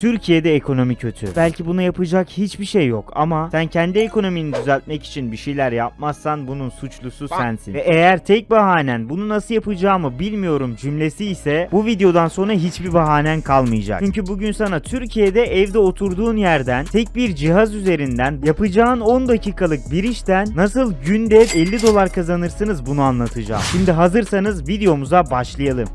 Türkiye'de ekonomi kötü. Belki bunu yapacak hiçbir şey yok ama sen kendi ekonomini düzeltmek için bir şeyler yapmazsan bunun suçlusu sensin. Ve eğer tek bahanen bunu nasıl yapacağımı bilmiyorum cümlesi ise bu videodan sonra hiçbir bahanen kalmayacak. Çünkü bugün sana Türkiye'de evde oturduğun yerden tek bir cihaz üzerinden yapacağın 10 dakikalık bir işten nasıl günde 50 dolar kazanırsınız bunu anlatacağım. Şimdi hazırsanız videomuza başlayalım.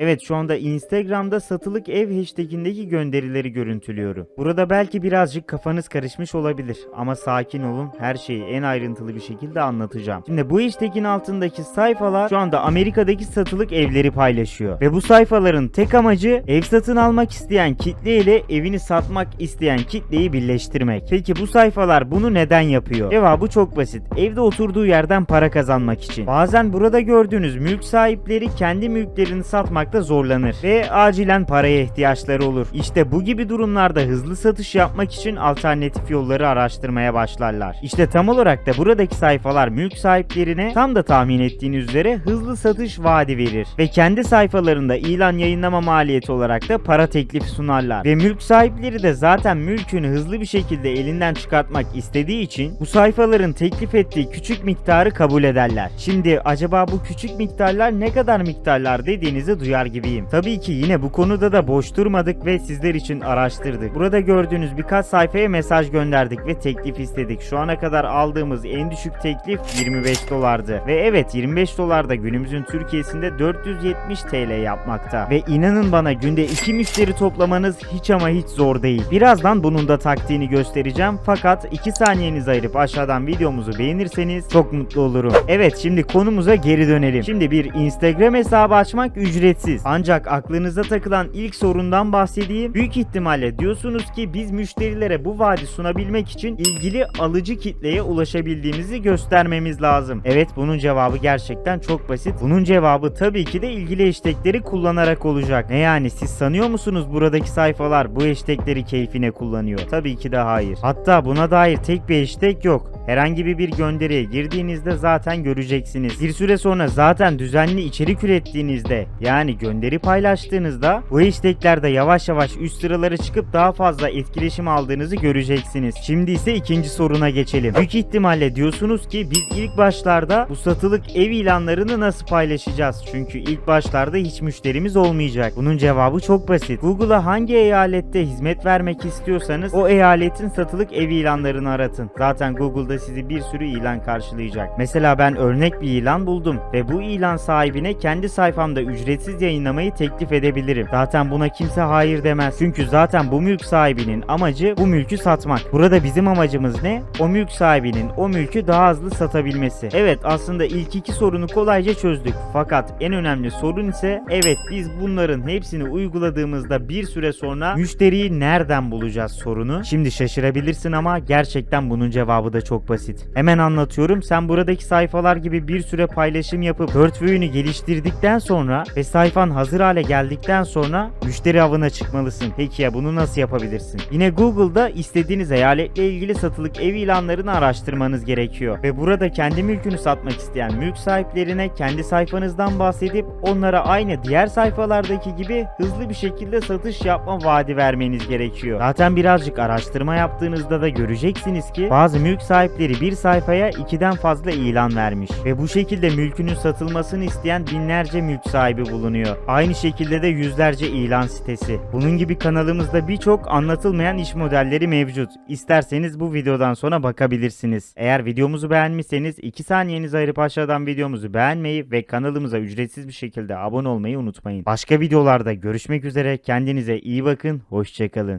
Evet şu anda Instagram'da satılık ev hashtagindeki gönderileri görüntülüyorum. Burada belki birazcık kafanız karışmış olabilir ama sakin olun her şeyi en ayrıntılı bir şekilde anlatacağım. Şimdi bu hashtagin altındaki sayfalar şu anda Amerika'daki satılık evleri paylaşıyor. Ve bu sayfaların tek amacı ev satın almak isteyen kitle ile evini satmak isteyen kitleyi birleştirmek. Peki bu sayfalar bunu neden yapıyor? Cevabı çok basit. Evde oturduğu yerden para kazanmak için. Bazen burada gördüğünüz mülk sahipleri kendi mülklerini satmakta zorlanır ve acilen paraya ihtiyaçları olur. İşte bu gibi durumlarda hızlı satış yapmak için alternatif yolları araştırmaya başlarlar. İşte tam olarak da buradaki sayfalar mülk sahiplerine tam da tahmin ettiğiniz üzere hızlı satış vaadi verir ve kendi sayfalarında ilan yayınlama maliyeti olarak da para teklifi sunarlar. Ve mülk sahipleri de zaten mülkünü hızlı bir şekilde elinden çıkartmak istediği için bu sayfaların teklif ettiği küçük miktarı kabul ederler. Şimdi acaba bu küçük miktarlar ne kadar miktarlar dediğinizi duyar gibiyim. Tabii ki yine bu konuda da boş durmadık ve sizler için araştırdık. Burada gördüğünüz birkaç sayfaya mesaj gönderdik ve teklif istedik. Şu ana kadar aldığımız en düşük teklif 25 dolardı. Ve evet 25 dolar da günümüzün Türkiye'sinde 470 TL yapmakta. Ve inanın bana günde 2 müşteri toplamanız hiç ama hiç zor değil. Birazdan bunun da taktiğini göstereceğim. Fakat 2 saniyenizi ayırıp aşağıdan videomuzu beğenirseniz çok mutlu olurum. Evet şimdi konumuza geri dönelim. Şimdi bir Instagram hesabı açmak ücretsiz. Ancak aklınıza takılan ilk sorundan bahsedeyim. Büyük ihtimalle diyorsunuz ki biz müşterilere bu vaadi sunabilmek için ilgili alıcı kitleye ulaşabildiğimizi göstermemiz lazım. Evet bunun cevabı gerçekten çok basit. Bunun cevabı tabii ki de ilgili hashtagleri kullanarak olacak. Ne yani siz sanıyor musunuz buradaki sayfalar bu hashtagleri keyfine kullanıyor? Tabii ki de hayır. Hatta buna dair tek bir hashtag yok. Herhangi bir gönderiye girdiğinizde zaten göreceksiniz. Bir süre sonra zaten düzenli içerik ürettiğinizde yani gönderi paylaştığınızda bu hashtaglerde yavaş yavaş üst sıralara çıkıp daha fazla etkileşim aldığınızı göreceksiniz. Şimdi ise ikinci soruna geçelim. Büyük ihtimalle diyorsunuz ki biz ilk başlarda bu satılık ev ilanlarını nasıl paylaşacağız? Çünkü ilk başlarda hiç müşterimiz olmayacak. Bunun cevabı çok basit. Google'a hangi eyalette hizmet vermek istiyorsanız o eyaletin satılık ev ilanlarını aratın. Zaten Google'da sizi bir sürü ilan karşılayacak. Mesela ben örnek bir ilan buldum ve bu ilan sahibine kendi sayfamda ücretsiz yayınlamayı teklif edebilirim. Zaten buna kimse hayır demez. Çünkü zaten bu mülk sahibinin amacı bu mülkü satmak. Burada bizim amacımız ne? O mülk sahibinin o mülkü daha hızlı satabilmesi. Evet aslında ilk iki sorunu kolayca çözdük. Fakat en önemli sorun ise evet biz bunların hepsini uyguladığımızda bir süre sonra müşteriyi nereden bulacağız sorunu. Şimdi şaşırabilirsin ama gerçekten bunun cevabı da çok basit. Hemen anlatıyorum. Sen buradaki sayfalar gibi bir süre paylaşım yapıp portföyünü geliştirdikten sonra ve sayfan hazır hale geldikten sonra müşteri avına çıkmalısın. Peki ya bunu nasıl yapabilirsin? Yine Google'da istediğiniz eyaletle ilgili satılık ev ilanlarını araştırmanız gerekiyor. Ve burada kendi mülkünü satmak isteyen mülk sahiplerine kendi sayfanızdan bahsedip onlara aynı diğer sayfalardaki gibi hızlı bir şekilde satış yapma vaadi vermeniz gerekiyor. Zaten birazcık araştırma yaptığınızda da göreceksiniz ki bazı mülk sahipleri bir sayfaya ikiden fazla ilan vermiş ve bu şekilde mülkünün satılmasını isteyen binlerce mülk sahibi bulunuyor. Aynı şekilde de yüzlerce ilan sitesi. Bunun gibi kanalımızda birçok anlatılmayan iş modelleri mevcut. İsterseniz bu videodan sonra bakabilirsiniz. Eğer videomuzu beğenmişseniz 2 saniyenizi ayırıp aşağıdan videomuzu beğenmeyi ve kanalımıza ücretsiz bir şekilde abone olmayı unutmayın. Başka videolarda görüşmek üzere. Kendinize iyi bakın. Hoşçakalın.